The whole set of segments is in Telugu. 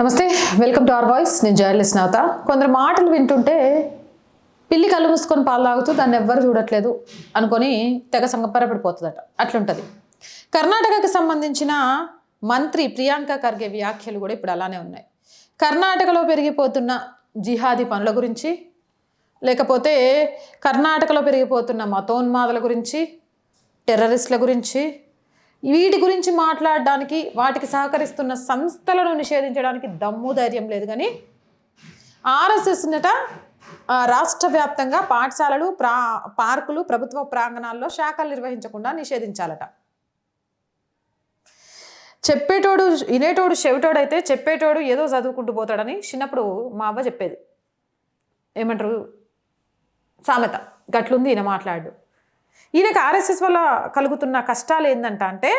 నమస్తే వెల్కమ్ టు అవర్ వాయిస్. నేను జర్నలిస్ట్ నవత. కొందరు మాటలు వింటుంటే పిల్లి కళ్ళు మూసుకొని పాలు తాగుతూ దాన్ని ఎవ్వరు చూడట్లేదు అనుకొని తెగ సంగపరపడిపోతుందట. అట్లుంటుంది. కర్ణాటకకి సంబంధించిన మంత్రి ప్రియాంక ఖర్గే వ్యాఖ్యలు కూడా ఇప్పుడు అలానే ఉన్నాయి. కర్ణాటకలో పెరిగిపోతున్న జిహాదీ పనుల గురించి లేకపోతే కర్ణాటకలో పెరిగిపోతున్న మతోన్మాదుల గురించి టెర్రరిస్టుల గురించి వీటి గురించి మాట్లాడడానికి వాటికి సహకరిస్తున్న సంస్థలను నిషేధించడానికి దమ్ము ధైర్యం లేదు. కానీ ఆర్ఎస్ఎస్ నట రాష్ట్ర వ్యాప్తంగా పాఠశాలలు ప్రా పార్కులు ప్రభుత్వ ప్రాంగణాల్లో శాఖలు నిర్వహించకుండా నిషేధించాలట. చెప్పేటోడు వినేటోడు చెవిటోడైతే చెప్పేటోడు ఏదో చదువుకుంటూ పోతాడని చిన్నప్పుడు మా అవ్వ చెప్పేది. ఏమంటారు? సామెత. గట్లుంది ఈయన మాట్లాడు. ఈయనకు ఆర్ఎస్ఎస్ వల్ల కలుగుతున్న కష్టాలు ఏంటంట అంటే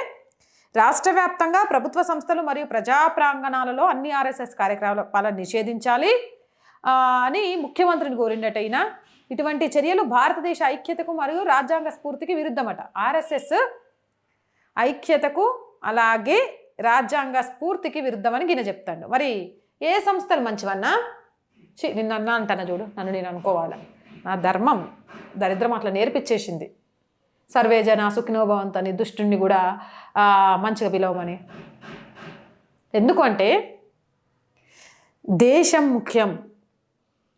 రాష్ట్ర వ్యాప్తంగా ప్రభుత్వ సంస్థలు మరియు ప్రజా ప్రాంగణాలలో అన్ని ఆర్ఎస్ఎస్ కార్యకలాపాలను నిషేధించాలి. అని ముఖ్యమంత్రిని కోరిండట ఈయన. ఇటువంటి చర్యలు భారతదేశ ఐక్యతకు మరియు రాజ్యాంగ స్ఫూర్తికి విరుద్ధమట. ఆర్ఎస్ఎస్ ఐక్యతకు అలాగే రాజ్యాంగ స్ఫూర్తికి విరుద్ధమని ఈయన చెప్తాడు. మరి ఏ సంస్థలు మంచివన్నా? నిన్న అన్నా అంటాను చూడు. నన్ను నేను అనుకోవాలి? నా ధర్మం. దరిద్రం అట్లా నేర్పించేసింది సర్వే జన సుఖినోభవంతని దుష్టుణ్ణి కూడా మంచిగా పిలవమని. ఎందుకంటే దేశం ముఖ్యం.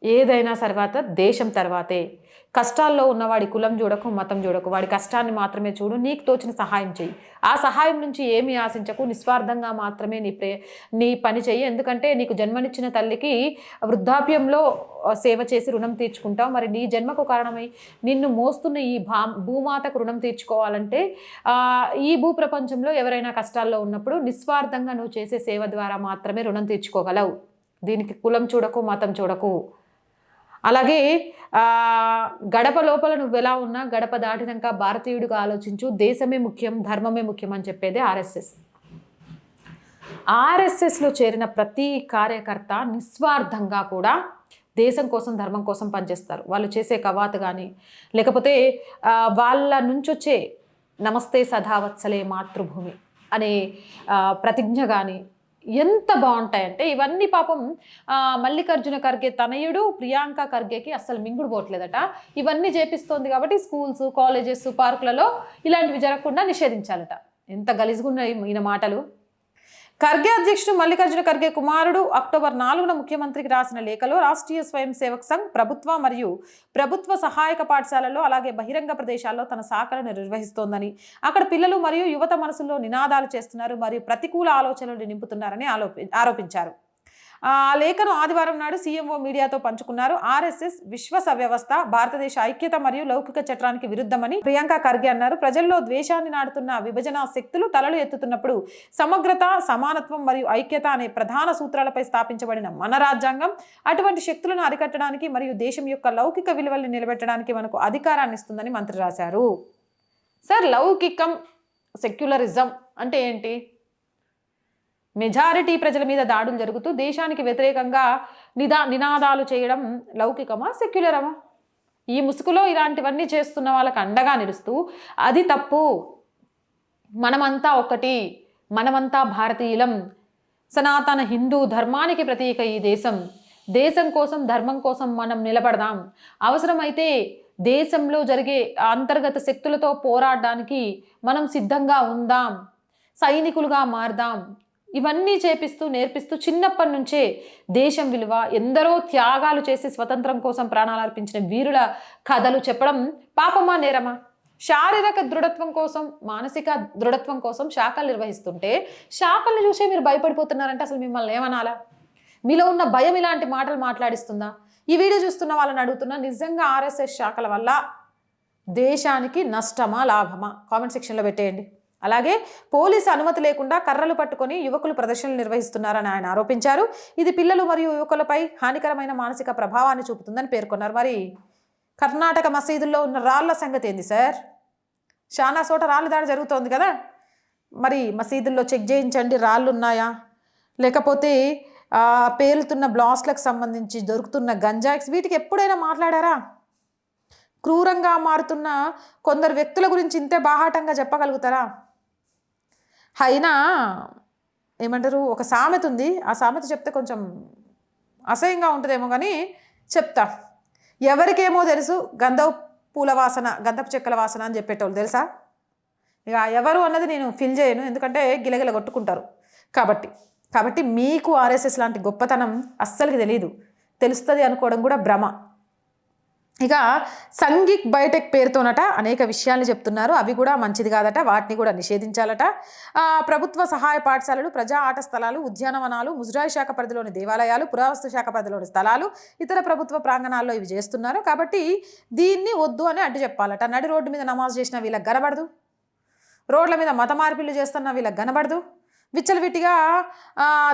ఏదైనా తర్వాత దేశం తర్వాతే. కష్టాల్లో ఉన్నవాడి కులం చూడకు మతం చూడకు. వాడి కష్టాన్ని మాత్రమే చూడు నీకు తోచిన సహాయం చెయ్యి. ఆ సహాయం నుంచి ఏమీ ఆశించకు. నిస్వార్థంగా మాత్రమే నీ ప్రే నీ పని చెయ్యి. ఎందుకంటే నీకు జన్మనిచ్చిన తల్లికి వృద్ధాప్యంలో సేవ చేసి రుణం తీర్చుకుంటావు. మరి నీ జన్మకు కారణమై నిన్ను మోస్తున్న ఈ భా భూమాతకు రుణం తీర్చుకోవాలంటే ఈ భూ ప్రపంచంలో ఎవరైనా కష్టాల్లో ఉన్నప్పుడు నిస్వార్థంగా నువ్వు చేసే సేవ ద్వారా మాత్రమే రుణం తీర్చుకోగలవు. దీనికి కులం చూడకు మతం చూడకు. అలాగే గడప లోపల నువ్వు ఎలా ఉన్నా గడప దాటినాక భారతీయుడిగా ఆలోచించు. దేశమే ముఖ్యం ధర్మమే ముఖ్యం అని చెప్పేది ఆర్ఎస్ఎస్. ఆర్ఎస్ఎస్లో చేరిన ప్రతి కార్యకర్త నిస్వార్థంగా కూడా దేశం కోసం ధర్మం కోసం పనిచేస్తారు. వాళ్ళు చేసే కవాతు కానీ లేకపోతే వాళ్ళ నుంచి వచ్చే నమస్తే సదావత్సలే మాతృభూమి అనే ప్రతిజ్ఞ కానీ ఎంత బాగుంటాయంటే ఇవన్నీ పాపం మల్లికార్జున ఖర్గే తనయుడు ప్రియాంక ఖర్గేకి అస్సలు మింగుడు పోవట్లేదట. ఇవన్నీ చేపిస్తోంది కాబట్టి స్కూల్స్ కాలేజెస్ పార్కులలో ఇలాంటివి జరగకుండా నిషేధించాలట. ఎంత గలిజుగున్నాయి ఈయన మాటలు. ఖర్గే అధ్యక్షుడు మల్లికార్జున ఖర్గే కుమారుడు అక్టోబర్ నాలుగున ముఖ్యమంత్రికి రాసిన లేఖలో రాష్ట్రీయ స్వయం సేవక్ సంఘ్ ప్రభుత్వ మరియు ప్రభుత్వ సహాయక పాఠశాలలో అలాగే బహిరంగ ప్రదేశాల్లో తన శాఖలను నిర్వహిస్తోందని అక్కడ పిల్లలు మరియు యువత మనసులో నినాదాలు చేస్తున్నారు మరియు ప్రతికూల ఆలోచనలు నింపుతున్నారని ఆలోపి ఆరోపించారు. ఆ లేఖను ఆదివారం నాడు సీఎంఓ మీడియాతో పంచుకున్నారు. ఆర్ఎస్ఎస్ విశ్వస వ్యవస్థ భారతదేశ ఐక్యత మరియు లౌకిక చట్టానికి విరుద్ధమని ప్రియాంక ఖర్గే అన్నారు. ప్రజల్లో ద్వేషాన్ని నాడుతున్న విభజన శక్తులు తలలు ఎత్తుతున్నప్పుడు సమగ్రత సమానత్వం మరియు ఐక్యత అనే ప్రధాన సూత్రాలపై స్థాపించబడిన మన రాజ్యాంగం అటువంటి శక్తులను అరికట్టడానికి మరియు దేశం యొక్క లౌకిక విలువల్ని నిలబెట్టడానికి మనకు అధికారాన్ని ఇస్తుందని మంత్రి రాశారు. సార్ లౌకికం సెక్యులరిజం అంటే ఏంటి? మెజారిటీ ప్రజల మీద దాడులు జరుగుతూ దేశానికి వ్యతిరేకంగా నిదా నినాదాలు చేయడం లౌకికమా సెక్యులరమా? ఈ ముసుగులో ఇలాంటివన్నీ చేస్తున్న వాళ్ళకు అండగా నిలుస్తూ అది తప్పు. మనమంతా ఒకటి మనమంతా భారతీయులం. సనాతన హిందూ ధర్మానికి ప్రతీక ఈ దేశం. దేశం కోసం ధర్మం కోసం మనం నిలబడదాం. అవసరమైతే దేశంలో జరిగే అంతర్గత శక్తులతో పోరాడడానికి మనం సిద్ధంగా ఉందాం. సైనికులుగా మారదాం. ఇవన్నీ చేపిస్తూ నేర్పిస్తూ చిన్నప్పటి నుంచే దేశం విలువ ఎందరో త్యాగాలు చేసి స్వతంత్రం కోసం ప్రాణాలు అర్పించిన వీరుల కథలు చెప్పడం పాపమా నేరమా? శారీరక దృఢత్వం కోసం మానసిక దృఢత్వం కోసం శాఖలు నిర్వహిస్తుంటే శాఖల్ని చూసే మీరు భయపడిపోతున్నారంటే అసలు మిమ్మల్ని ఏమనాలా? మీలో ఉన్న భయం ఇలాంటి మాటలు మాట్లాడిస్తుందా? ఈ వీడియో చూస్తున్న వాళ్ళని అడుగుతున్నా నిజంగా ఆర్ఎస్ఎస్ శాఖల వల్ల దేశానికి నష్టమా లాభమా? కామెంట్ సెక్షన్లో పెట్టేయండి. అలాగే పోలీసు అనుమతి లేకుండా కర్రలు పట్టుకొని యువకులు ప్రదర్శనలు నిర్వహిస్తున్నారని ఆయన ఆరోపించారు. ఇది పిల్లలు మరియు యువకులపై హానికరమైన మానసిక ప్రభావాన్ని చూపుతుందని పేర్కొన్నారు. మరి కర్ణాటక మసీదుల్లో ఉన్న రాళ్ళ సంగతి ఏంది సార్? చాలా చోట రాళ్ళు దాడి జరుగుతోంది కదా. మరి మసీదుల్లో చెక్ చేయించండి రాళ్ళు ఉన్నాయా లేకపోతే పేలుతున్న బ్లాస్ట్లకు సంబంధించి దొరుకుతున్న గంజాక్స్ వీటికి ఎప్పుడైనా మాట్లాడారా? క్రూరంగా మారుతున్న కొందరు వ్యక్తుల గురించి ఇంతే బాహాటంగా చెప్పగలుగుతారా? అయినా ఏమంటారు ఒక సామెత ఉంది. ఆ సామెత చెప్తే కొంచెం అసహ్యంగా ఉంటుందేమో కానీ చెప్తా. ఎవరికేమో తెలుసు గంధపు పూల వాసన గంధపు చెక్కల వాసన అని చెప్పేటోళ్ళు తెలుసా? ఇక ఎవరు అన్నది నేను ఫిల్ చేయను. ఎందుకంటే గిలగిల కొట్టుకుంటారు కాబట్టి. కాబట్టి మీకు ఆర్ఎస్ఎస్ లాంటి గొప్పతనం అస్సలకి తెలియదు తెలుస్తుంది అనుకోవడం కూడా భ్రమ. ఇక సంఘిక్ బయోటెక్ పేరుతోనట అనేక విషయాలు చెప్తున్నారు. అవి కూడా మంచిది కాదట వాటిని కూడా నిషేధించాలట. ప్రభుత్వ సహాయ పాఠశాలలు ప్రజా ఆట స్థలాలు ఉద్యానవనాలు ముజరాయి శాఖ పరిధిలోని దేవాలయాలు పురావస్తు శాఖ పరిధిలోని స్థలాలు ఇతర ప్రభుత్వ ప్రాంగణాల్లో ఇవి చేస్తున్నారు. కాబట్టి దీన్ని వద్దు అని అడ్డు చెప్పాలట. నడి రోడ్డు మీద నమాజ్ చేసిన వీళ్ళకి కనబడదు. రోడ్ల మీద మత మార్పిళ్ళు చేస్తున్న వీళ్ళకి కనబడదు. విచ్చలవిట్టిగా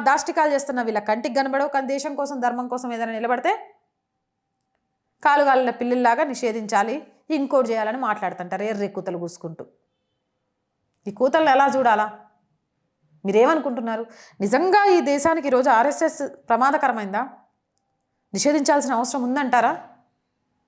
దాష్టికాలు చేస్తున్న వీళ్ళ కంటికి కనబడవు. కానీ దేశం కోసం ధర్మం కోసం ఏదైనా నిలబడితే కాలుగాలిన పిల్లల్లాగా నిషేధించాలి. ఇంకోటి చేయాలని మాట్లాడుతుంటారు ఎర్రి కూతలు కూసుకుంటూ. ఈ కూతలను ఎలా చూడాలా? మీరేమనుకుంటున్నారు? నిజంగా ఈ దేశానికి ఈరోజు ఆర్ఎస్ఎస్ ప్రమాదకరమైందా? నిషేధించాల్సిన అవసరం ఉందంటారా?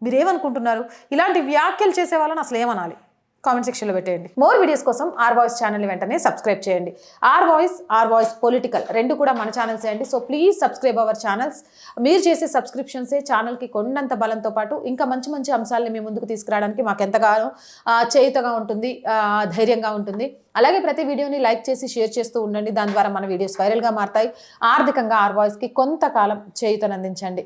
మీరేమనుకుంటున్నారు? ఇలాంటి వ్యాఖ్యలు చేసే వాళ్ళని అసలు ఏమనాలి కామెంట్ సెక్షన్లో పెట్టేయండి. మోర్ వీడియోస్ కోసం ఆర్ వాయిస్ ఛానల్ వెంటనే సబ్స్క్రైబ్ చేయండి. R voice R voice political రెండు కూడా మన ఛానల్స్ అండి. So please subscribe our channels మీరు చేసే సబ్స్క్రిప్షన్సే ఛానల్కి కొండంత బలంతో పాటు ఇంకా మంచి మంచి అంశాలని మీ ముందుకు తీసుకురావడానికి మాకు ఎంతగానో చేయుతగా ఉంటుంది ధైర్యంగా ఉంటుంది. అలాగే ప్రతి వీడియోని లైక్ చేసి షేర్ చేస్తూ ఉండండి. దాని ద్వారా మన వీడియోస్ వైరల్గా మారుతాయి. ఆర్థికంగా ఆర్ వాయిస్కి కొంతకాలం చేయుతనందించండి.